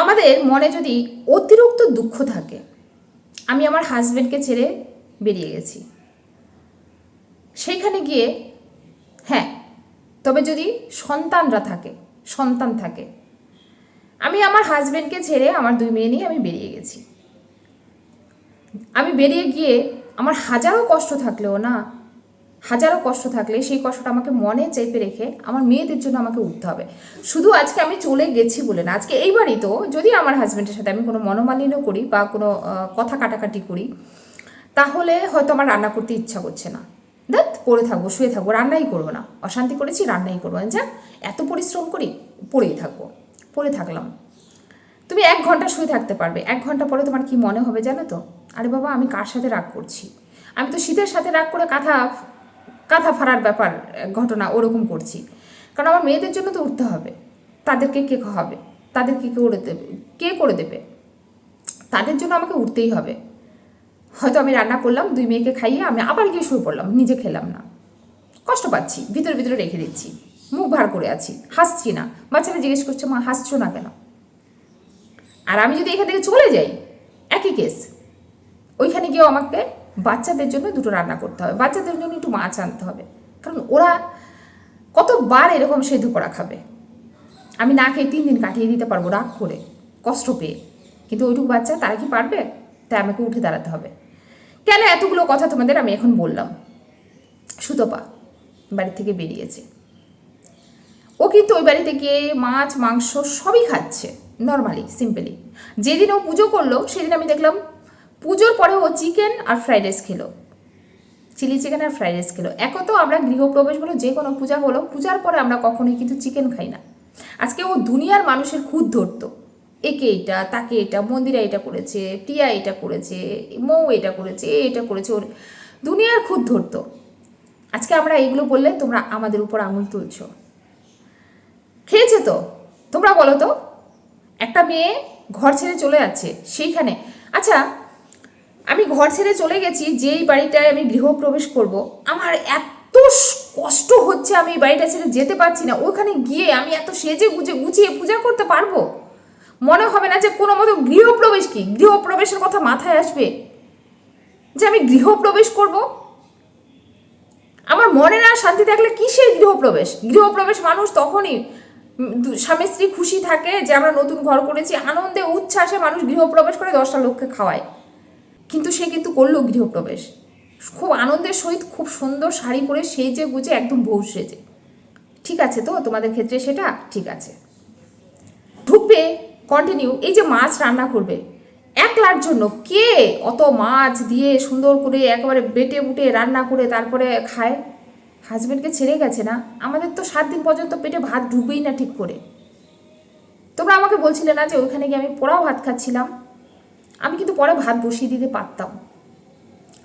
আমাদের মনে যদি অতিরিক্ত দুঃখ থাকে, আমি আমার হাজব্যান্ডকে ছেড়ে বেরিয়ে গেছি। সেইখানে গিয়ে হ্যাঁ তবে যদি সন্তানরা থাকে, সন্তান থাকে, আমি আমার হাজব্যান্ডকে ছেড়ে আমার দুই মেয়ে নিয়ে আমি বেরিয়ে গেছি। আমি বেরিয়ে গিয়ে আমার হাজারো কষ্ট থাকলেও না হাজারো কষ্ট থাকলে সেই কষ্টটা আমাকে মনে চেপে রেখে আমার মেয়েদের জন্য আমাকে উঠতে হবে। শুধু আজকে আমি চলে গেছি বলে না, আজকে এইবারই তো যদি আমার হাজব্যান্ডের সাথে আমি কোনো মনোমালিন্য করি বা কোনো কথা কাটাকাটি করি, তাহলে হয়তো আমার রান্না করতে ইচ্ছা করছে না। দেখ, পড়ে থাকব, শুয়ে থাকব, রান্নাই করব না। অশান্তি করেছি, রান্নাই করব না। যা এত পরিশ্রম করি, পড়েই থাকব, পড়ে থাকলাম। তুমি এক ঘণ্টা শুয়ে থাকতে পারবে, এক ঘণ্টা পরে তোমার কি মনে হবে জানো তো? আরে বাবা, আমি কার সাথে রাগ করছি? আমি তো শীতের সাথে রাগ করে কাঁথা কাঁথা ফাড়ার ব্যাপার ঘটনা ওরকম করছি। কারণ আমার মেয়েদের জন্য তো উঠতে হবে। তাদেরকে কে খাওয়াবে? তাদেরকে কে করে দেবে? কে করে দেবে? তাদের জন্য আমাকে উঠতেই হবে। হয়তো আমি রান্না করলাম, দুই মেয়েকে খাইয়ে আমি আবার গিয়ে শুয়ে পড়লাম, নিজে খেলাম না। কষ্ট পাচ্ছি, ভিতরে ভিতরে রেখে দিচ্ছি, মুখ ভার করে আছি, হাসছি না। বাচ্চারা জিজ্ঞেস করছে, মা, হাসছো না কেন? আর আমি যদি এখান থেকে চলে যাই, একই কেস ওইখানে গিয়েও আমাকে বাচ্চাদের জন্য দুটো রান্না করতে হবে। বাচ্চাদের জন্য একটু মাছ আনতে হবে। কারণ ওরা কতবার এরকম সেদ্ধ করা খাবে? আমি না খেয়ে তিন দিন কাটিয়ে দিতে পারব রাগ করে, কষ্ট পেয়ে। কিন্তু ওইটুকু বাচ্চা, তারা কি পারবে? তাই আমাকে উঠে দাঁড়াতে হবে। কেন এতগুলো কথা তোমাদের আমি এখন বললাম? সুতপা বাড়ি থেকে বেরিয়েছে। ও কিন্তু ওই বাড়িতে গিয়ে মাছ, মাংস সবই খাচ্ছে নর্মালি সিম্পলি যেদিন ও পুজো করল, সেদিন আমি দেখলাম পুজোর পরে ও চিকেন আর ফ্রাইড রাইস খেলো। চিলি চিকেন আর ফ্রাইড রাইস খেলো। এক তো আমরা গৃহপ্রবেশ বলো যে কোনো পূজা হলো পূজার পরে আমরা কখনোই কিন্তু চিকেন খাই না। আজকে ও দুনিয়ার মানুষের খুদ ধরতো। একে এটা, তাকে এটা, মন্দিরা এটা করেছে, টিয়া এটা করেছে, মৌ এটা করেছে, এ এটা করেছে, ওর দুনিয়ার খুদ ধরতো। আজকে আমরা এগুলো বললে তোমরা আমাদের উপর আঙুল তুলছো। খেয়েছে তো? তোমরা বলো তো? একটা মেয়ে ঘর ছেড়ে চলে যাচ্ছে, সেইখানে। আচ্ছা আমি ঘর ছেড়ে চলে গেছি, যেই বাড়িটায় আমি গৃহপ্রবেশ করব। আমার এত কষ্ট হচ্ছে আমি এই বাড়িটা ছেড়ে যেতে পারছি না। ওখানে গিয়ে আমি এত সেজে গুজে গুছিয়ে পূজা করতে পারব? মনে হবে না যে কোনো মতো গৃহপ্রবেশ কি? গৃহপ্রবেশের কথা মাথায় আসবে যে আমি গৃহপ্রবেশ করব? আমার মনে না শান্তি থাকলে কিসের গৃহপ্রবেশ? গৃহপ্রবেশ মানুষ তখনই স্বামী স্ত্রী খুশি থাকে যে আমরা নতুন ঘর করেছি, আনন্দে, উচ্ছ্বাসে মানুষ গৃহপ্রবেশ করে দশটা লোককে খাওয়ায়। কিন্তু সে কিন্তু করল গৃহপ্রবেশ। খুব আনন্দের সহিত খুব সুন্দর শাড়ি পরে সেজে গুজে একদম বউ সেজে। ঠিক আছে তো? তোমাদের ক্ষেত্রে সেটা ঠিক আছে। ঢুকবে কন্টিনিউ এই যে মাছ রান্না করবে, একলার জন্য কে অত মাছ দিয়ে সুন্দর করে একেবারে বেটে বুটে রান্না করে তারপরে খায়? হাজবেন্ডকে ছেড়ে গেছে না? আমাদের তো সাত দিন পর্যন্ত পেটে ভাত ঢুকবেই না ঠিক করে। তোমরা আমাকে বলছিলে না যে ওইখানে গিয়ে আমি পোড়াও ভাত খাচ্ছিলাম? আমি কিন্তু পরে ভাত বসিয়ে দিতে পারতাম।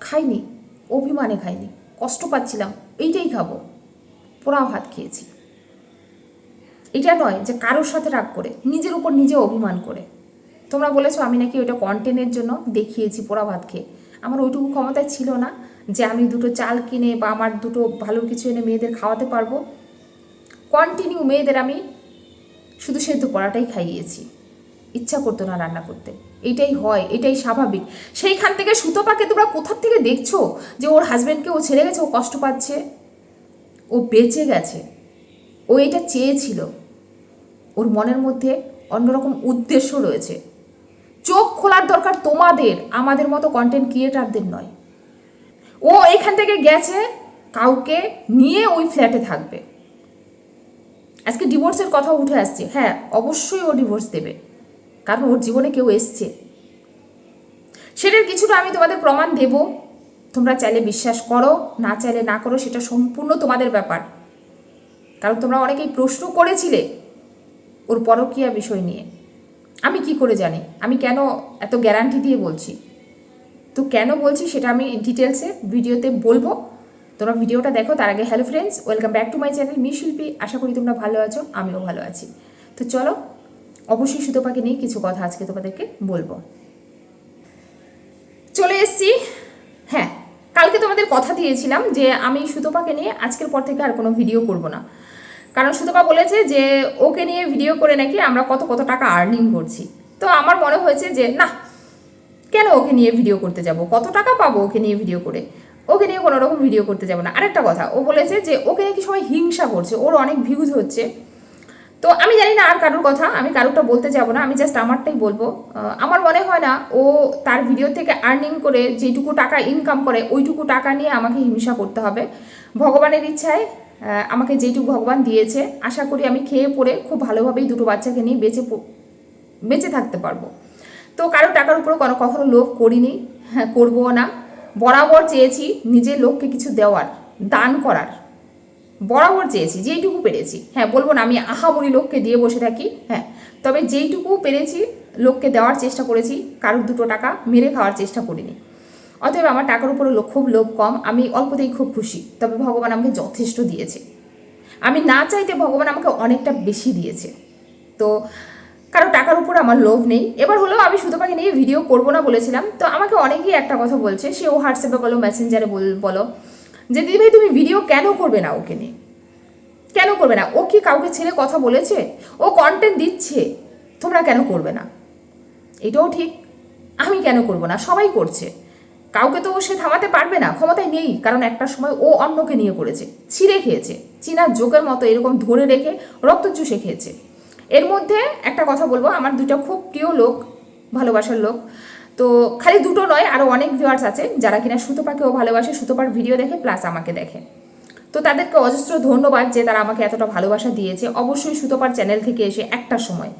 খাইনি, অভিমানে খাইনি, কষ্ট পাচ্ছিলাম, এইটাই খাব। পোড়াও ভাত খেয়েছি। এটা নয় যে কারোর সাথে রাগ করে, নিজের উপর নিজে অভিমান করে। তোমরা বলেছ আমি নাকি ওইটা কন্টেন্টের জন্য দেখিয়েছি পোড়া ভাত খেয়ে। আমার ওইটুকু ক্ষমতায় ছিল না যে আমি দুটো চাল কিনে বা আমার দুটো ভালো কিছু এনে মেয়েদের খাওয়াতে পারব। কন্টিনিউ মেয়েদের আমি শুধু সেদ্ধ পড়াটাই খাইয়েছি। ইচ্ছা করতো না রান্না করতে। এটাই হয়, এটাই স্বাভাবিক। সেইখান থেকে সুতোপাকে তোমরা কোথার থেকে দেখছ যে ওর হাজব্যান্ডকে ও ছেড়ে গেছে, ও কষ্ট পাচ্ছে? ও বেঁচে গেছে। ও এটা চেয়েছিল। ওর মনের মধ্যে অন্যরকম উদ্দেশ্য রয়েছে। চোখ খোলার দরকার তোমাদের, আমাদের মতো কন্টেন্ট ক্রিয়েটারদের নয়। ও এখান থেকে গেছে, কাউকে নিয়ে ওই ফ্ল্যাটে থাকবে। আজকে ডিভোর্সের কথা উঠে আসছে। হ্যাঁ অবশ্যই ও ডিভোর্স দেবে। কারণ ওর জীবনে কেউ এসছে। সেটার কিছুটা আমি তোমাদের প্রমাণ দেব। তোমরা চাইলে বিশ্বাস করো, না চাইলে না করো, সেটা সম্পূর্ণ তোমাদের ব্যাপার। কারণ তোমরা অনেকেই প্রশ্ন করেছিলে ওর পরকীয়া বিষয় নিয়ে। আমি কি করে জানি? আমি কেন এত গ্যারান্টি দিয়ে বলছি? তো কেন বলছি সেটা আমি ডিটেলসে ভিডিওতে বলব। তোমরা ভিডিওটা দেখো, তার আগে hello friends welcome back to my channel me Shilpi আশা করি তোমরা ভালো আছো, আমিও ভালো আছি। তো চলো অবশ্যই সুতোপাকে নিয়ে কিছু কথা আজকে তোমাদেরকে বলব। চলে এসছি। হ্যাঁ কালকে তোমাদের কথা দিয়েছিলাম যে আমি সুতোপাকে নিয়ে আজকের পর থেকে আর কোনো ভিডিও করব না। কারণ সুতপা বলেছে যে ওকে নিয়ে ভিডিও করে নাকি আমরা কত কত টাকা আর্নিং করছি। তো আমার মনে হয়েছে যে, না, কেন ওকে নিয়ে ভিডিও করতে যাব? কত টাকা পাবো ওকে নিয়ে ভিডিও করে? ওকে নিয়ে কোনো রকম ভিডিও করতে যাব না। আরেকটা কথা, ও বলেছে যে ওকে নাকি সবাই হিংসা করছে, ওর অনেক ভিউজ হচ্ছে। তো আমি জানি না আর কারোর কথা, আমি কারোরটা বলতে যাব না, আমি জাস্ট আমারটাই বলব। আমার মনে হয় না ও তার ভিডিও থেকে আর্নিং করে যেটুকু টাকা ইনকাম করে, ওইটুকু টাকা নিয়ে আমাকে হিংসা করতে হবে। ভগবানের ইচ্ছায় আমাকে যেটুকু ভগবান দিয়েছে, আশা করি আমি খেয়ে পড়ে খুব ভালোভাবেই দুটো বাচ্চাকে নিয়ে বেঁচে বেঁচে থাকতে পারব। তো কারও টাকার উপরে কোনো কখনো লোভ করিনি হ্যাঁ করব না। বরাবর চেয়েছি নিজের লোককে কিছু দেওয়ার, দান করার। বরাবর চেয়েছি, যেইটুকু পেরেছি। হ্যাঁ বলব না, আমি আহামরি লোককে দিয়ে বসে থাকি হ্যাঁ। তবে যেইটুকু পেরেছি, লোককে দেওয়ার চেষ্টা করেছি, কারোর দুটো টাকা মেরে খাওয়ার চেষ্টা করিনি। অতএব আমার টাকার উপরে খুব লোভ কম, আমি অল্পতেই খুব খুশি, তবে ভগবান আমাকে যথেষ্ট দিয়েছে। আমি না চাইতে ভগবান আমাকে অনেকটা বেশি দিয়েছে। তো কারও টাকার উপর আমার লোভ নেই। এবার হলেও আমি সুতোপাকে নিয়ে ভিডিও করব না বলেছিলাম, তো আমাকে অনেকেই একটা কথা বলছে, সে ও হোয়াটসঅ্যাপে বলো, মেসেঞ্জারে বলো যে দিদি ভাই, তুমি ভিডিও কেন করবে না ওকে নিয়ে? কেন করবে না? ও কি কাউকে ছেড়ে কথা বলেছে? ও কন্টেন্ট দিচ্ছে। তোমরা কেন করবে না? এটাও ঠিক। আমি কেন করব না? সবাই করছে। কাউকে তো সে থামাতে পারবে না, ক্ষমতায় নেই, কারণ একটা সময় ও অন্যকে নিয়ে করেছে। ছিঁড়ে খেয়েছে। চীনা যোগের মতো এরকম ধরে রেখে রক্ত চুষে খেয়েছে। এর মধ্যে একটা কথা বলব, আমার দুটো খুব প্রিয় লোক, ভালোবাসার লোক। তো খালি দুটো নয় আরও অনেক ভিউয়ার্স আছে যারা কিনা সুতোপাকেও ভালোবাসে, সুতোপার ভিডিও দেখে প্লাস আমাকে দেখে। তো তাদেরকে অজস্র ধন্যবাদ যে তারা আমাকে এতটা ভালোবাসা দিয়েছে। অবশ্যই সুতোপার চ্যানেল থেকে এসে একটা সময়।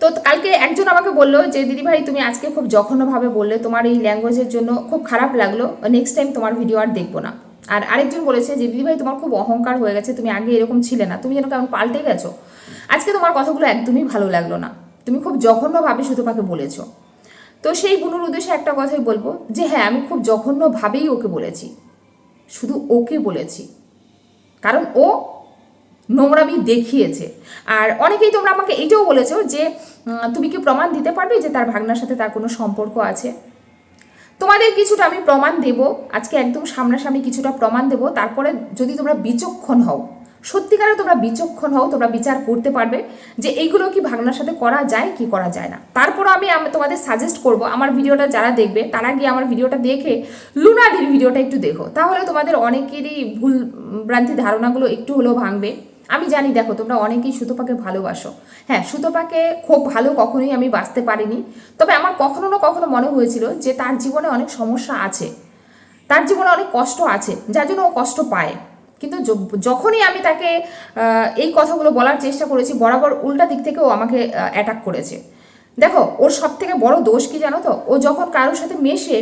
তো কালকে একজন আমাকে বলল যে, দিদি ভাই, তুমি আজকে খুব জঘন্যভাবে বললে। তোমার এই ল্যাঙ্গুয়েজের জন্য খুব খারাপ লাগল। নেক্সট টাইম তোমার ভিডিও আর দেখব না। আর আরেকজন বলেছে যে, দিদি ভাই, তোমার খুব অহংকার হয়ে গেছে। তুমি আগে এরকম ছিলে না। তুমি যেন কেমন পাল্টে গেছো। আজকে তোমার কথাগুলো একদমই ভালো লাগল না। তুমি খুব জঘন্যভাবে সুতোপাকে বলেছ। তো সেই বুনুর উদ্দেশ্যে একটা কথাই বলব যে হ্যাঁ আমি খুব জঘন্যভাবেই ওকে বলেছি। শুধু ওকে বলেছি। কারণ ও নোংরামি দেখিয়েছে। আর অনেকেই তোমরা আমাকে এইটাও বলেছ যে তুমি কি প্রমাণ দিতে পারবে যে তার ভাগনার সাথে তার কোনো সম্পর্ক আছে? তোমাদের কিছুটা আমি প্রমাণ দেব। আজকে একদম সামনাসামনি কিছুটা প্রমাণ দেব। তারপরে যদি তোমরা বিচক্ষণ হও সত্যিকারে তোমরা বিচক্ষণ হও, তোমরা বিচার করতে পারবে যে এইগুলো কি ভাগনার সাথে করা যায়, কি করা যায় না। তারপর আমি তোমাদের সাজেস্ট করব, আমার ভিডিওটা যারা দেখবে, তারা গিয়ে আমার ভিডিওটা দেখে লুনাদির ভিডিওটা একটু দেখো। তাহলে তোমাদের অনেকেরই ভুল ভ্রান্তি ধারণাগুলো একটু হলেও ভাঙবে। আমি জানি, দেখো, তোমরা অনেকেই সুতোপাকে ভালোবাসো। হ্যাঁ সুতোপাকে খুব ভালো কখনোই আমি বাঁচতে পারিনি। তবে আমার কখনো না কখনো মনে হয়েছিল যে তার জীবনে অনেক সমস্যা আছে। তার জীবনে অনেক কষ্ট আছে, যার জন্য ও কষ্ট পায়। কিন্তু যখনই আমি তাকে এই কথাগুলো বলার চেষ্টা করেছি, বরাবর উল্টা দিক থেকেও আমাকে অ্যাটাক করেছে। দেখো, ওর সব থেকে বড় দোষ কি জানো তো? ও যখন কারোর সাথে মেশে,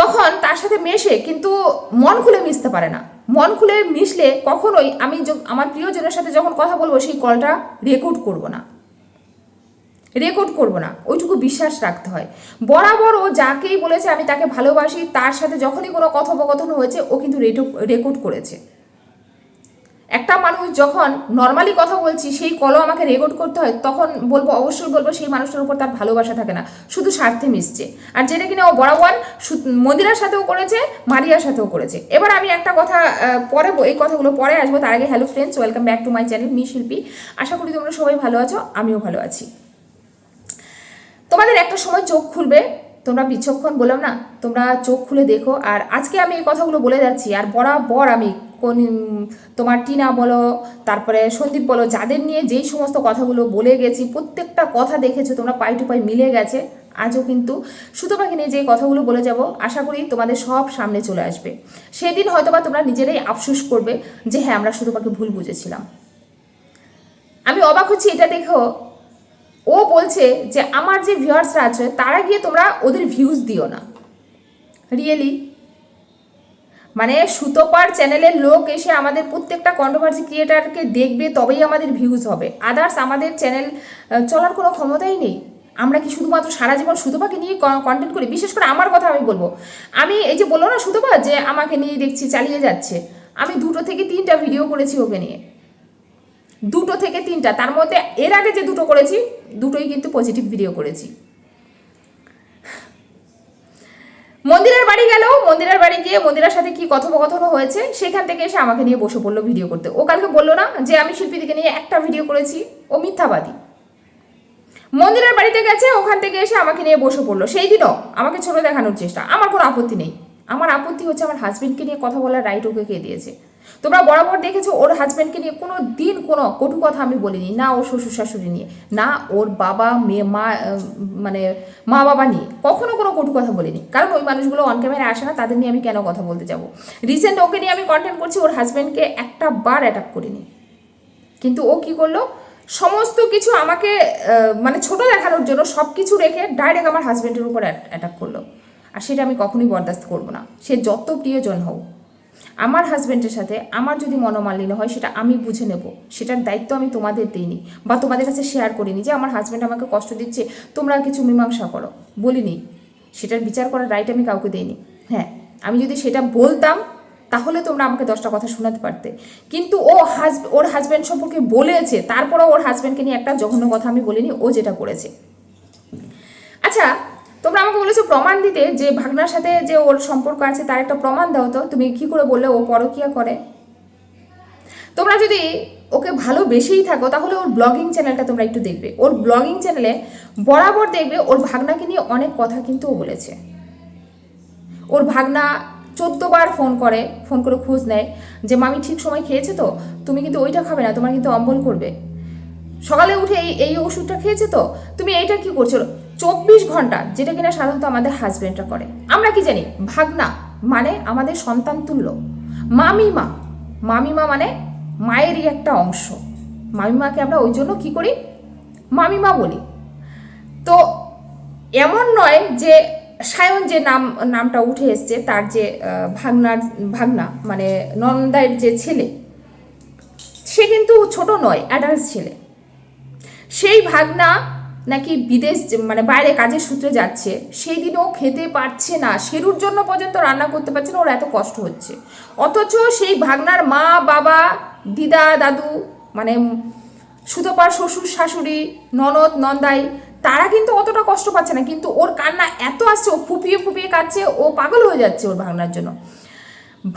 তখন তার সাথে মেশে, কিন্তু মন খুলে মিশতে পারে না। মন খুলে মিশলে কখনোই আমি আমার প্রিয়জনের সাথে যখন কথা বলব, সেই কলটা রেকর্ড করব না। রেকর্ড করব না, ওইটুকু বিশ্বাস রাখতে হয়। বরাবর ও যাকেই বলেছে আমি তাকে ভালোবাসি, তার সাথে যখনই কোনো কথোপকথন হয়েছে, ও কিন্তু রেকর্ড করেছে। একটা মানুষ যখন নর্মালি কথা বলছি, সেই কলও আমাকে রেকর্ড করতে হয়, তখন বলব, অবশ্যই বলব, সেই মানুষটার উপর তার ভালোবাসা থাকে না। শুধু স্বার্থে মিশছে। আর যেটা কিনা ও বরাবর মন্দিরার সাথেও করেছে, মারিয়ার সাথেও করেছে। এবার আমি একটা কথা পরে এই কথাগুলো পরে আসব। তার আগে hello friends welcome back to my channel me Shilpi. আশা করি তোমরা সবাই ভালো আছো, আমিও ভালো আছি। তোমাদের একটা সময় চোখ খুলবে। তোমরা বিচক্ষণ বললাম না, তোমরা চোখ খুলে দেখো। আর আজকে আমি এই কথাগুলো বলে যাচ্ছি, আর বরাবর আমি কোন তোমার টিনা বলো, তারপরে সন্দীপ বলো, যাদের নিয়ে যেই সমস্ত কথাগুলো বলে গেছি, প্রত্যেকটা কথা দেখেছ, তোমরা পাই টু পাই মিলে গেছে। আজও কিন্তু সুতোপাকে নিয়ে যে কথাগুলো বলে যাব, আশা করি তোমাদের সব সামনে চলে আসবে। সেদিন হয়তোবা তোমরা নিজেরাই আফসোস করবে যে হ্যাঁ আমরা সুতোপাকে ভুল বুঝেছিলাম। আমি অবাক হচ্ছি এটা দেখো ও বলছে যে, আমার যে ভিউয়ার্সরা আছে, তারা গিয়ে তোমরা ওদের ভিউজ দিও না। রিয়েলি মানে সুতোপার চ্যানেলের লোক এসে আমাদের প্রত্যেকটা কন্ট্রোভার্সি ক্রিয়েটারকে দেখবে, তবেই আমাদের ভিউজ হবে। আদার্স আমাদের চ্যানেল চলার কোনো ক্ষমতাই নেই। আমরা কি শুধুমাত্র সারা জীবন সুতোপাকে নিয়ে কন্টেন্ট করি? বিশেষ করে আমার কথা আমি বলব। আমি এই যে বলল না সুতোপা যে, আমাকে নিয়ে দেখছি, চালিয়ে যাচ্ছে। আমি দুটো থেকে তিনটা ভিডিও করেছি ওকে নিয়ে। দুটো থেকে তিনটা। তার মধ্যে এর আগে যে দুটো করেছি দুটোই কিন্তু পজিটিভ ভিডিও করেছি। মন্দিরের বাড়ি গেল, মন্দিরের বাড়ি গিয়ে মন্দিরের সাথে কি কথোপকথন হয়েছে, সেখান থেকে এসে আমাকে নিয়ে বসে পড়ল ভিডিও করতে। ও কালকে বলল না যে আমি শিল্পীদিকে নিয়ে একটা ভিডিও করেছি, ও মিথ্যাবাদী। মন্দিরের বাড়িতে গেছে, ওখান থেকে এসে আমাকে নিয়ে বসে পড়ল। সেই দিনও আমাকে ছোট দেখানোর চেষ্টা। আমার কোনো আপত্তি নেই। আমার আপত্তি হচ্ছে আমার হাজবেন্ডকে নিয়ে কথা বলার রাইট ওকে কে দিয়েছে? তোমরা বরাবর দেখেছ ওর হাজব্যান্ডকে নিয়ে কোনো দিন কোনো কটু কথা আমি বলিনি, না ওর শ্বশুর শাশুড়ি নিয়ে, না ওর বাবা মেয়ে মা মানে মা বাবা নিয়ে কখনো কোনো কটু কথা বলিনি। কারণ ওই মানুষগুলো অন ক্যামেরা আসে না, তাদের নিয়ে আমি কেন কথা বলতে যাব? রিসেন্ট ওকে নিয়ে আমি কন্টেন্ট করছি, ওর হাজব্যান্ডকে একটা বার অ্যাটাক করিনি। কিন্তু ও কি করল? সমস্ত কিছু আমাকে মানে ছোট দেখানোর জন্য সব কিছু রেখে ডাইরেক্ট আমার হাজব্যান্ডের উপর অ্যাটাক করল। আর সেটা আমি কখনোই বরদাস্ত করব না। সে যত প্রিয়জন হোক আমার হাজব্যান্ডের সাথে আমার যদি মনোমালিন্য হয়, সেটা আমি বুঝে নেব। সেটার দায়িত্ব আমি তোমাদের দিইনি বা তোমাদের কাছে শেয়ার করিনি যে আমার হাজব্যান্ড আমাকে কষ্ট দিচ্ছে, তোমরা কিছু মীমাংসা করো। বলিনি। সেটার বিচার করার রাইট আমি কাউকে দিইনি। হ্যাঁ আমি যদি সেটা বলতাম, তাহলে তোমরা আমাকে দশটা কথা শোনাতে পারতে। কিন্তু ও হাজ ওর হাজব্যান্ড সম্পর্কে বলেছে, তারপরেও ওর হাজব্যান্ডকে নিয়ে একটা জঘন্য কথা আমি বলিনি, ও যেটা করেছে। আচ্ছা তোমরা আমাকে বলেছ প্রমাণ দিতে, যে ভাগনার সাথে যে ওর সম্পর্ক আছে, তার একটা প্রমাণ দাও তো, তুমি কি করে বললে ও পরকিয়া করে? তোমরা যদি ওকে ভালোবেসেই থাকো, তাহলে ওর ব্লগিং চ্যানেলটা তোমরা একটু দেখবে। ওর ব্লগিং চ্যানেলে বরাবর দেখবে, ওর ভাগনাকে নিয়ে অনেক কথা কিন্তু ও বলেছে। ওর ভাগনা চোদ্দ বার ফোন করে ফোন করে খোঁজ নেয়, যে মামি ঠিক সময় খেয়েছে তো? তুমি কিন্তু ওইটা খাবে না, তোমার কিন্তু অম্বল করবে। সকালে উঠে এই এই ওষুধটা খেয়েছে তো? তুমি এইটা কি করছ? চব্বিশ ঘণ্টা, যেটা কিনা সাধারণত আমাদের হাজব্যান্ডরা করে। আমরা কি জানি? ভাগনা মানে আমাদের সন্তান তুল্য। মামিমা মামিমা মানে মায়েরই একটা অংশ। মামিমাকে আমরা ওই জন্য কি করি? মামিমা বলি। তো এমন নয় যে সায়ন যে নাম, নামটা উঠে এসছে, তার যে ভাগনার, ভাগনা মানে নন্দায়ের যে ছেলে, সে কিন্তু ছোট নয় অ্যাডাল্ট ছেলে। সেই ভাগনা নাকি বিদেশ মানে বাইরে কাজের সূত্রে যাচ্ছে, সেই দিন ও খেতে পারছে না। সেরুর জন্য পর্যন্ত রান্না করতে পারছে না, ওর এত কষ্ট হচ্ছে। অথচ সেই ভাগনার মা, বাবা, দিদা, দাদু মানে সুতোপার শ্বশুর, শাশুড়ি, ননদ, নন্দাই, তারা কিন্তু অতটা কষ্ট পাচ্ছে না। কিন্তু ওর কান্না এত আসছে, ও ফুপিয়ে ফুপিয়ে কাচ্ছে ও পাগল হয়ে যাচ্ছে ওর ভাগনার জন্য।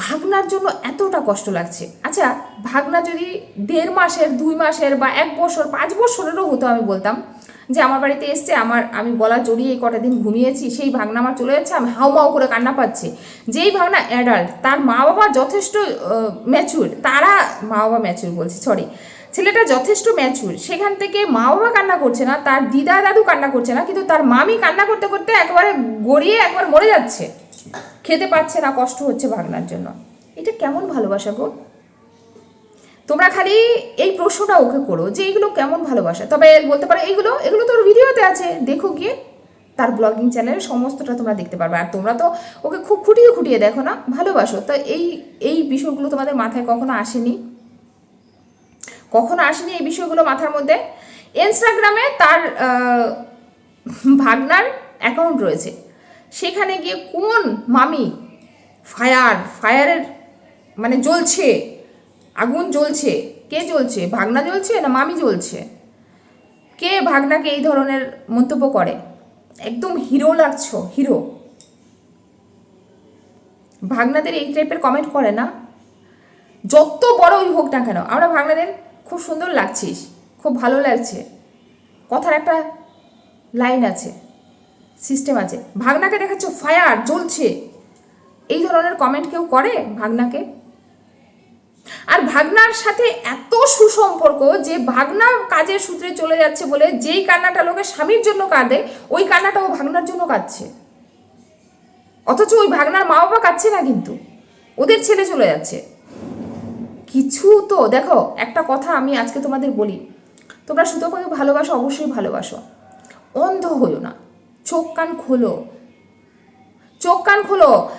ভাগনার জন্য এতটা কষ্ট লাগছে। আচ্ছা ভাগনা যদি দেড় মাসের, দুই মাসের বা এক বছর, পাঁচ বছরেরও হতো আমি বলতাম যে আমার বাড়িতে এসছে, আমার, আমি গলা জড়িয়ে এই কটা দিন ঘুমিয়েছি, সেই ভাগনা আমার চলে যাচ্ছে, আমি হাউমাউ করে কান্না পাচ্ছে। যেই ভাগনা অ্যাডাল্ট তার মা বাবা যথেষ্ট ম্যাচুর তারা মা বাবা ম্যাচুর বলছি সরি ছেলেটা যথেষ্ট ম্যাচুর সেখান থেকে মা বাবা কান্না করছে না, তার দিদা দাদু কান্না করছে না, কিন্তু তার মামি কান্না করতে করতে একবারে গড়িয়ে একবার মরে যাচ্ছে। খেতে পাচ্ছে না, কষ্ট হচ্ছে ভাগনার জন্য। এটা কেমন ভালোবাসা গো? তোমরা খালি এই প্রশ্নটা ওকে করো যে এইগুলো কেমন ভালোবাসা? তবে বলতে পারো এইগুলো এগুলো তোর ভিডিওতে আছে, দেখো গিয়ে তার ব্লগিং চ্যানেলের সমস্তটা তোমরা দেখতে পারবে। আর তোমরা তো ওকে খুব খুঁটিয়ে খুঁটিয়ে দেখো না, ভালোবাসো। তো এই এই বিষয়গুলো তোমাদের মাথায় কখনো আসেনি? কখনো আসেনি এই বিষয়গুলো মাথার মধ্যে? ইনস্টাগ্রামে তার ভাগনার অ্যাকাউন্ট রয়েছে। সেখানে গিয়ে কোন মামি ফায়ার ফায়ারের মানে জ্বলছে? আগুন জ্বলছে? কে জ্বলছে? ভাগনা জ্বলছে না মামি জ্বলছে? কে ভাগনাকে এই ধরনের মন্তব্য করে? একদম হিরো লাগছো, হিরো। ভাগনাদের এই টাইপের কমেন্ট করে না? যত বড়ই হোক না কেন, আমরা ভাগনাদের খুব সুন্দর লাগছিস, খুব ভালো লাগছে। কথার একটা লাইন আছে সিস্টেম আছে। ভাগনাকে দেখাচ্ছ ফায়ার জ্বলছে। এই ধরনের কমেন্ট কেউ করে ভাগনাকে? আর ভাগনার সাথে এত সুসম্পর্ক যে ভাগনা কাজের সূত্রে চলে যাচ্ছে বলে যেই কান্নাটা লোকে স্বামীর জন্য কাঁদে, ওই কান্নাটা ও ভাগনার জন্য কাঁদছে। অথচ ওই ভাগনার মা বাবা কাঁদছে না কিন্তু, ওদের ছেলে চলে যাচ্ছে। কিছু তো, দেখো, একটা কথা আমি আজকে তোমাদের বলি। তোমরা সুতোপাকে ভালোবাসো, অবশ্যই ভালোবাসো। অন্ধ হইও না, চোখ কান খোলো। চোখ কান খোলো,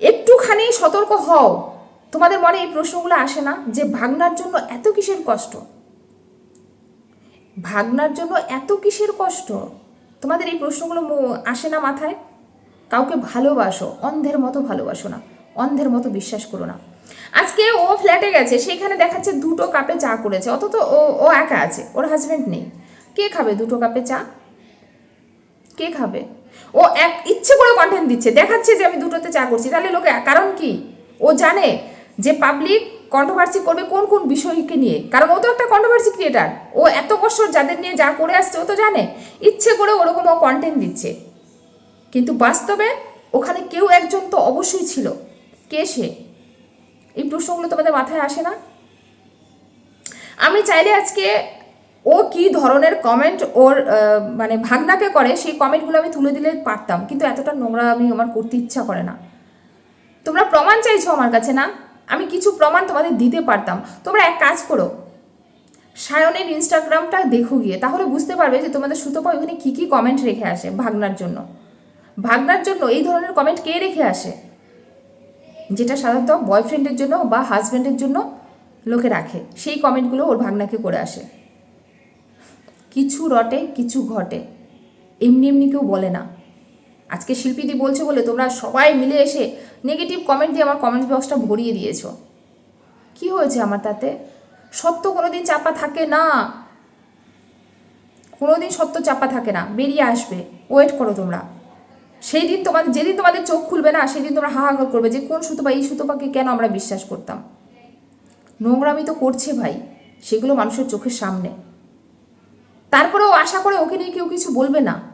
একটুখানি সতর্ক হও। তোমাদের মনে এই প্রশ্নগুলো আসে না যে ভাগনার জন্য এত কিসের কষ্ট? ভাগনার জন্য এত কিসের কষ্ট? তোমাদের এই প্রশ্নগুলো আসে না মাথায়? কাউকে ভালোবাসো, অন্ধের মতো ভালোবাসো না, অন্ধের মতো বিশ্বাস করো না। আজকে ও ফ্ল্যাটে গেছে, সেখানে দেখাচ্ছে দুটো কাপে চা করেছে, অথচ ও ও একা আছে, ওর হাজব্যান্ড নেই। কে খাবে দুটো কাপে চা? কে খাবে? ও এক, ইচ্ছে করে কন্টেন্ট দিচ্ছে, দেখাচ্ছে যে আমি দুটোতে চা করছি, তাহলে লোকে, কারণ কি? ও জানে যে পাবলিক কন্ট্রোভার্সি করবে কোন কোন বিষয়কে নিয়ে? কারণ ও তো একটা কন্ট্রোভার্সি ক্রিয়েটার ও এত বছর যাদের নিয়ে যা করে আসছে, ও তো জানে। ইচ্ছে করে ওরকম ও কন্টেন্ট দিচ্ছে। কিন্তু বাস্তবে ওখানে কেউ একজন তো অবশ্যই ছিল। কে সে? এই প্রশ্নগুলো তোমাদের মাথায় আসে না? আমি চাইলে আজকে ও কি ধরনের কমেন্ট ওর মানে ভাগনাকে করে, সেই কমেন্টগুলো আমি তুলে দিলে পারতাম। কিন্তু এতটা নোংরা আমি আমার করতে ইচ্ছা করে না। তোমরা প্রমাণ চাইছো আমার কাছে, না? আমি কিছু প্রমাণ তোমাদের দিতে পারতাম। তোমরা এক কাজ করো। সায়নের ইনস্টাগ্রামটা দেখো গিয়ে, তাহলে বুঝতে পারবে যে তোমাদের সুতপা ওখানে কী কী কমেন্ট রেখে আসে ভাগনার জন্য। ভাগনার জন্য এই ধরনের কমেন্ট কে রেখে আসে? যেটা সাধারণত বয়ফ্রেন্ডের জন্য বা হাজব্যান্ডের জন্য লোকে রাখে। সেই কমেন্টগুলো ওর ভাগনাকে করে আসে। কিছু রটে, কিছু ঘটে। এমনি এমনি কেউ বলে না। আজকে শিল্পীদি বলছে বলে তোমরা সবাই মিলে এসে নেগেটিভ কমেন্ট দিয়ে আমার কমেন্ট বক্সটা ভরিয়ে দিয়েছ। কি হয়েছে আমার তাতে? সত্য কোনোদিন চাপা থাকে না। কোনোদিন সত্য চাপা থাকে না। বেরিয়ে আসবে। ওয়েট করো তোমরা। সেই দিন তোমাদের, যেদিন তোমাদের চোখ খুলবে না, সেদিন তোমরা হাহাকার করবে যে কোন সুতো সুতোপা, এই সুতোপাকে কেন আমরা বিশ্বাস করতাম? নোংরামি তো করছে ভাই। সেগুলো মানুষের চোখের সামনে। তারপরেও আশা করে ওকে নিয়ে কেউ কিছু বলবে না।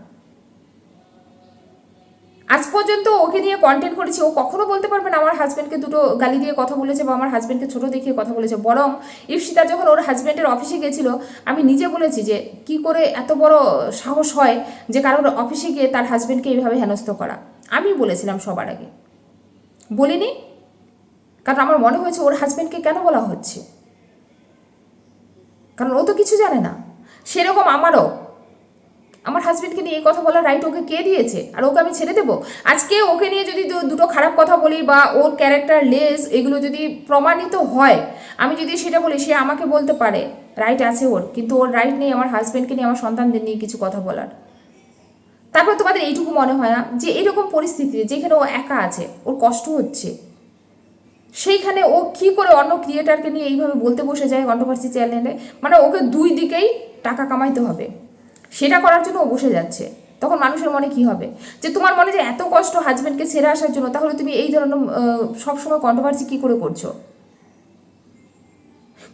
আজ পর্যন্ত ওকে নিয়ে কন্টেন্ট করেছি, ও কখনো বলতে পারবে না আমার হাজব্যান্ডকে দুটো গালি দিয়ে কথা বলেছে বা আমার হাজব্যান্ডকে ছোট দেখিয়ে কথা বলেছে। বরং ইপসিতা যখন ওর হাজব্যান্ডের অফিসে গেছিল, আমি নিজে বলেছি যে কি করে এত বড় সাহস হয় যে কারোর অফিসে গিয়ে তার হাজব্যান্ডকে এইভাবে হেনস্থ করা। আমি বলেছিলাম সবার আগে। বলিনি, কারণ আমার মনে হয়েছে ওর হাজব্যান্ডকে কেন বলা হচ্ছে? কারণ ও তো কিছু জানে না। সেরকম আমারও আমার হাজব্যান্ডকে নিয়ে এই কথা বলার রাইট ওকে কে দিয়েছে? আর ওকে আমি ছেড়ে দেবো? আজকে ওকে নিয়ে যদি দুটো খারাপ কথা বলি বা ওর ক্যারেক্টার লেস এগুলো যদি প্রমাণিত হয়, আমি যদি সেটা বলি, সে আমাকে বলতে পারে রাইট আছে ওর। কিন্তু ওর রাইট নেই, আমার হাজব্যান্ডকে নিয়ে, আমার সন্তানদের নিয়ে কিছু কথা বলার। তারপর তোমাদের এইটুকু মনে হয় না যে এরকম পরিস্থিতিতে যেখানে ও একা আছে, ওর কষ্ট হচ্ছে, সেইখানে ও কি করে অন্য ক্রিয়েটারকে নিয়ে এইভাবে বলতে বসে যায় কন্ট্রোভার্সি চ্যানেলে? মানে ওকে দুই দিকেই টাকা কামাইতে হবে। সেটা করার জন্য ও বসে যাচ্ছে। তখন মানুষের মনে কি হবে? যে তোমার মনে যে এত কষ্ট হাজব্যান্ডকে ছেড়ে আসার জন্য, তাহলে তুমি এই ধরনের সবসময় কন্ট্রোভার্সি কি করে করছ?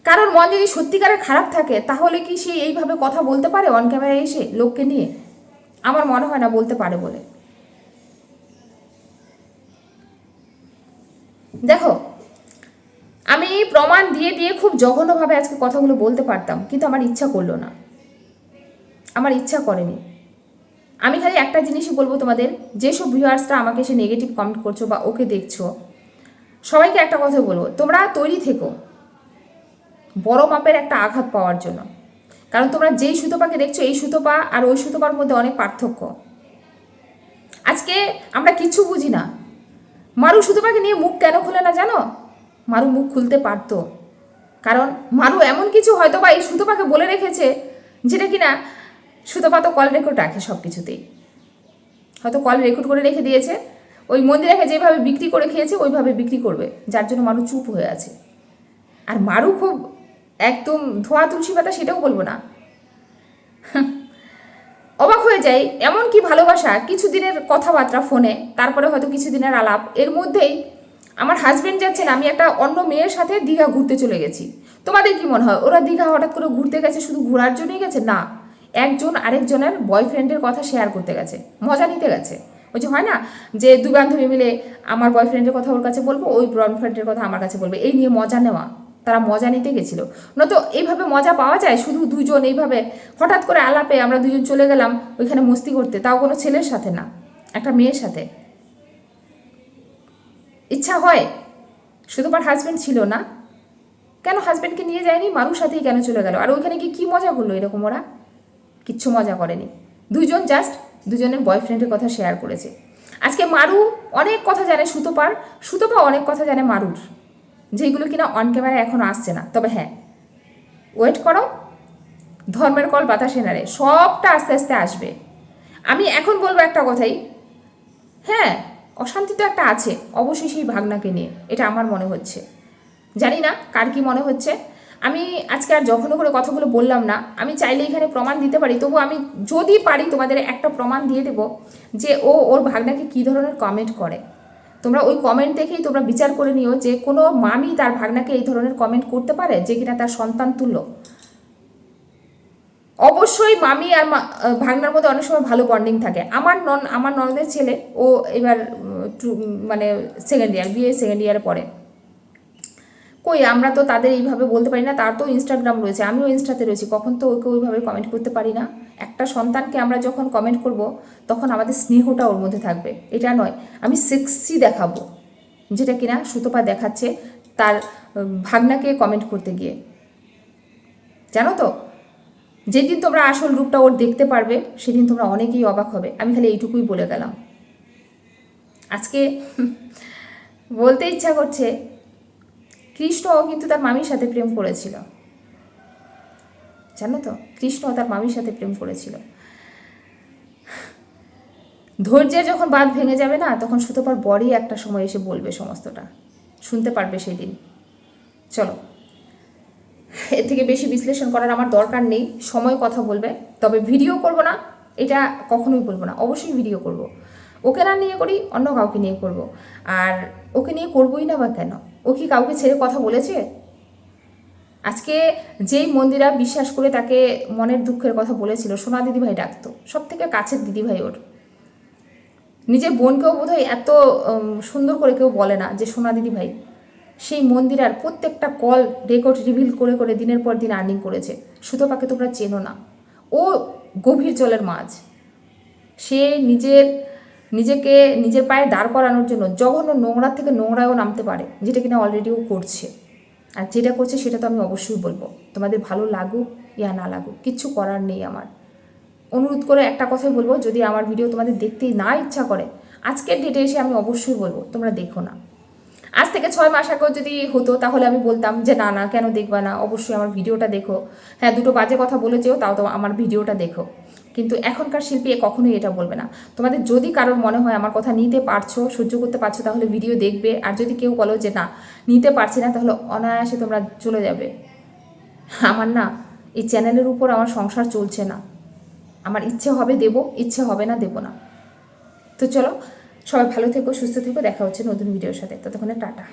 কারণ মন যদি সত্যিকারের খারাপ থাকে, তাহলে কি সে এইভাবে কথা বলতে পারে অন ক্যামেরায় এসে লোককে নিয়ে? আমার মনে হয় না বলতে পারে বলে। দেখো, আমি প্রমাণ দিয়ে দিয়ে খুব জঘন্যভাবে আজকে কথাগুলো বলতে পারতাম, কিন্তু আমার ইচ্ছা করল না। আমার ইচ্ছা করেনি। আমি খালি একটা জিনিসই বলব তোমাদের, যেসব ভিউয়ার্সরা আমাকে এসে নেগেটিভ কমেন্ট করছ বা ওকে দেখছ, সবাইকে একটা কথা বলব, তোমরা তৈরি থেকো বড় মাপের একটা আঘাত পাওয়ার জন্য। কারণ তোমরা যেই সুতোপাকে দেখছ, এই সুতোপা আর ওই সুতোপার মধ্যে অনেক পার্থক্য। আজকে আমরা কিছু বুঝি না। মারু সুতোপাকে নিয়ে মুখ কেন খুলে না জানো? মারু মুখ খুলতে পারতো। কারণ মারু এমন কিছু হয়তো বা এই সুতোপাকে বলে রেখেছে, যেটা কিনা সুতোপা তো কল রেকর্ড রাখে সব কিছুতেই হয়তো কল রেকর্ড করে রেখে দিয়েছে, ওই মন্দিরাকে যেভাবে বিক্রি করে খেয়েছে, ওইভাবে বিক্রি করবে, যার জন্য মারু চুপ হয়ে আছে। আর মারু খুব একদম ধোয়া তুলসী পাতা সেটাও বলব না। অবাক হয়ে যাই, এমন কি ভালোবাসা, কিছুদিনের কথাবার্তা ফোনে, তারপরে হয়তো কিছুদিনের আলাপ। এর মধ্যেই আমার হাজবেন্ড যাচ্ছেন, আমি একটা অন্য মেয়ের সাথে দীঘা ঘুরতে চলে গেছি। তোমাদের কি মনে হয়, ওরা দীঘা হঠাৎ করে ঘুরতে গেছে, শুধু ঘোরার জন্যই গেছে? না। একজন আরেকজনের বয়ফ্রেন্ডের কথা শেয়ার করতে গেছে, মজা নিতে গেছে। ওই যে হয় না, যে দু বান্ধবী মিলে আমার বয়ফ্রেন্ডের কথা ওর কাছে বলব, ওই বয়ফ্রেন্ডের কথা আমার কাছে বলবে। এই নিয়ে মজা নেওয়া, তারা মজা নিতে গেছিল। নয়তো এইভাবে মজা পাওয়া যায়, শুধু দুজন এইভাবে হঠাৎ করে আলাপে আমরা দুজন চলে গেলাম ওইখানে মস্তি করতে, তাও কোনো ছেলের সাথে না, একটা মেয়ের সাথে। ইচ্ছা হয়, শুধু আমার হাজব্যান্ড ছিল না। কেন হাজব্যান্ডকে নিয়ে যায়নি? মারুর সাথেই কেন চলে গেল? আর ওইখানে কি কী মজা করল এরকম ওরা? কিচ্ছু মজা করেনি। দুজন জাস্ট দুজনের বয়ফ্রেন্ডের কথা শেয়ার করেছে। আজকে মারু অনেক কথা জানে সুতোপার, সুতোপা অনেক কথা জানে মারুর, যেগুলো কিনা অন ক্যামেরা এখনও আসছে না। তবে হ্যাঁ ওয়েট করো, ধর্মের কল বাতাসে নাড়ে, সবটা আস্তে আস্তে আসবে। আমি এখন বলব একটা কথাই হ্যাঁ অশান্তি তো একটা আছে, অবশ্যই সেই ভাগনাকে নিয়ে, এটা আমার মনে হচ্ছে। জানি না কার কি মনে হচ্ছে আমি আজকে আর যখন করে কথাগুলো বললাম না, আমি চাইলে এখানে প্রমাণ দিতে পারি। তবু আমি যদি পারি তোমাদের একটা প্রমাণ দিয়ে দেব যে ও ওর ভাগনাকে কী ধরনের কমেন্ট করে। তোমরা ওই কমেন্ট দেখেই তোমরা বিচার করে নিও যে কোনো মামি তার ভাগনাকে এই ধরনের কমেন্ট করতে পারে যে কিনা তার সন্তান তুল্য। অবশ্যই মামি আর ভাগনার মধ্যে অনেক সময় ভালো বন্ডিং থাকে। আমার নন, আমার ননদের ছেলে ও এবার মানে সেকেন্ড ইয়ার বিয়ে সেকেন্ড ইয়ারে পড়ে। কই আমরা তো তাদের এইভাবে বলতে পারি না, তার তো ইনস্টাগ্রাম রয়েছে, আমিও ইনস্টাতে রয়েছি, কখন তো ওকে ওইভাবে কমেন্ট করতে পারি না। একটা সন্তানকে আমরা যখন কমেন্ট করব, তখন আমাদের স্নেহটা ওর মধ্যে থাকবে, এটা নয়, আমি সেক্সি দেখাবো, যেটা কিনা সুতপা দেখাচ্ছে তার ভাগনাকে কমেন্ট করতে গিয়ে। জানো তো? যেদিন তোমরা আসল রূপটা ওর দেখতে পারবে, সেদিন তোমরা অনেকেই অবাক হবে, আমি খালি এইটুকুই বলে গেলাম। আজকে বলতে ইচ্ছা করছে কৃষ্ণও কিন্তু তার মামির সাথে প্রেম করেছিল। জানো তো? কৃষ্ণ তার মামির সাথে প্রেম করেছিল। ধৈর্যের যখন বাঁধ ভেঙে যাবে না, তখন সুতোপার বড়ই একটা সময় এসে বলবে সমস্তটা। শুনতে পারবে সেই দিন চলো। এর থেকে বেশি বিশ্লেষণ করার আমার দরকার নেই। সময় কথা বলবে। তবে ভিডিও করব না, এটা কখনোই বলব না। অবশ্যই ভিডিও করব। ওকে না নিয়ে করি, অন্য কাউকে নিয়ে করব। আর ওকে নিয়ে করবোই না বা কেন? ও কি কাউকে ছেড়ে কথা বলেছে? আজকে যেই মন্দিরা বিশ্বাস করে তাকে মনের দুঃখের কথা বলেছিল, সোনা দিদিভাই ডাকতো সব থেকে কাছের দিদিভাই ওর। নিজের বোনকেও বোধহয় এত সুন্দর করে কেউ বলে না যে সোনা দিদিভাই। সেই মন্দিরার প্রত্যেকটা কল রেকর্ড রিভিল করে করে দিনের পর দিন আর্নিং করেছে। সুতোপাকে তোমরা চেনো না। ও গভীর জলের মাছ। সে নিজের নিজেকে নিজের পায়ে দাঁড় করানোর জন্য জঘন্য নোংরা থেকে নোংরাও নামতে পারে, যেটা কিনা অলরেডি ও করছে। আর যেটা করছে সেটা তো আমি অবশ্যই বলব, তোমাদের ভালো লাগুক ইয়া না লাগুক, কিচ্ছু করার নেই আমার। অনুরোধ করে একটা কথাই বলব, যদি আমার ভিডিও তোমাদের দেখতেই না ইচ্ছা করে, আজকের ডেটে এসে আমি অবশ্যই বলব, তোমরা দেখো না। আজ থেকে ছয় মাস আগেও যদি হতো, তাহলে আমি বলতাম যে না না, কেন দেখবা না? অবশ্যই আমার ভিডিওটা দেখো। হ্যাঁ দুটো বাজে কথা বলেছেও তাও তো আমার ভিডিওটা দেখো। কিন্তু এখনকার শিল্পী কখনোই এটা বলবে না। তোমাদের যদি কারোর মনে হয় আমার কথা নিতে পারছ, সহ্য করতে পারছ, তাহলে ভিডিও দেখবে। আর যদি কেউ বলো যে না, নিতে পারছি না, তাহলে অনায়াসে তোমরা চলে যাবে। আমার না, এই চ্যানেলের উপর আমার সংসার চলছে না। আমার ইচ্ছে হবে দেব, ইচ্ছে হবে না দেব না। তো চলো, সবাই ভালো থেকো, সুস্থ থেকো, দেখা হচ্ছে নতুন ভিডিওর সাথে। ততক্ষণে টাটা।